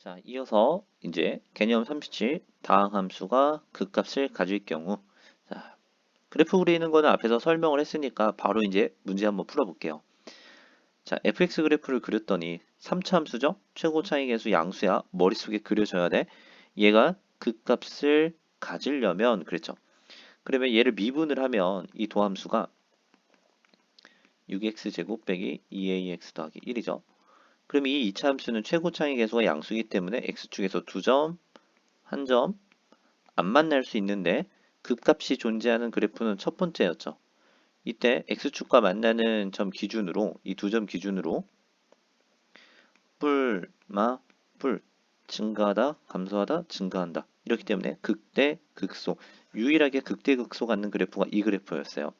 자, 이어서 이제 개념 37 다항 함수가 극값을 가질 경우 자, 그래프 그리는 거는 앞에서 설명을 했으니까 바로 이제 문제 한번 풀어볼게요. 자, fx 그래프를 그렸더니 3차 함수죠? 최고 차이 계수 양수야. 머릿속에 그려져야 돼. 얘가 극값을 가지려면 그랬죠. 그러면 얘를 미분을 하면 이 도함수가 6x제곱 빼기 2ax 더하기 1이죠. 그럼 이 2차 함수는 최고 차이 계수가 양수이기 때문에 x축에서 2점, 1점 안 만날 수 있는데 극값이 존재하는 그래프는 첫 번째였죠. 이때 x축과 만나는 점 기준으로 이 두 점 기준으로 뿔, 마, 뿔 증가하다, 감소하다, 증가한다. 이렇기 때문에 극대, 극소 유일하게 극대, 극소 갖는 그래프가 이 그래프였어요.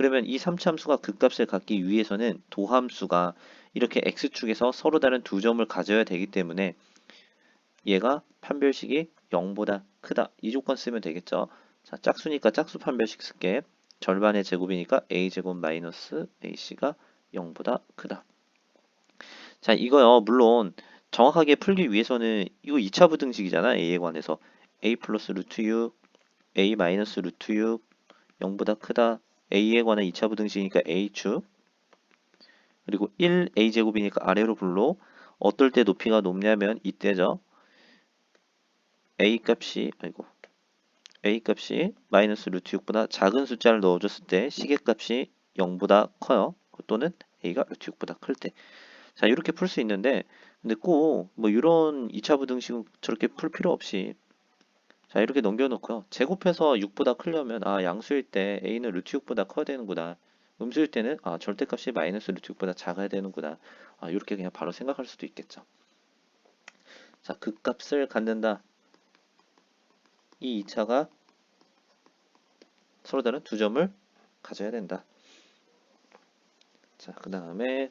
그러면 이 3차 함수가 극값을 갖기 위해서는 도함수가 이렇게 x축에서 서로 다른 두 점을 가져야 되기 때문에 얘가 판별식이 0보다 크다. 이 조건 쓰면 되겠죠. 자, 짝수니까 짝수 판별식 쓸게. 절반의 제곱이니까 a제곱 마이너스 ac가 0보다 크다. 자, 이거요. 물론 정확하게 풀기 위해서는 이거 2차 부등식이잖아. a에 관해서 a 플러스 루트 6, a 마이너스 루트 6, 0보다 크다. A에 관한 2차 부등식이니까 a축 그리고 1 a제곱이니까 아래로 불러 어떨 때 높이가 높냐면 이때죠. a 값이 아이고 a 값이 마이너스 루트 6보다 작은 숫자를 넣어줬을 때 시계값이 0보다 커요. 또는 a가 루트 6보다 클 때. 자 이렇게 풀 수 있는데 근데 꼭 뭐 이런 2차 부등식은 저렇게 풀 필요 없이 자 이렇게 넘겨놓고요. 제곱해서 6보다 크려면 아 양수일 때 a는 루트 6보다 커야 되는구나. 음수일 때는 아 절대값이 마이너스 루트 6보다 작아야 되는구나. 아 이렇게 그냥 바로 생각할 수도 있겠죠. 자 극값을 갖는다. 이 2차가 서로 다른 두 점을 가져야 된다. 자, 그 다음에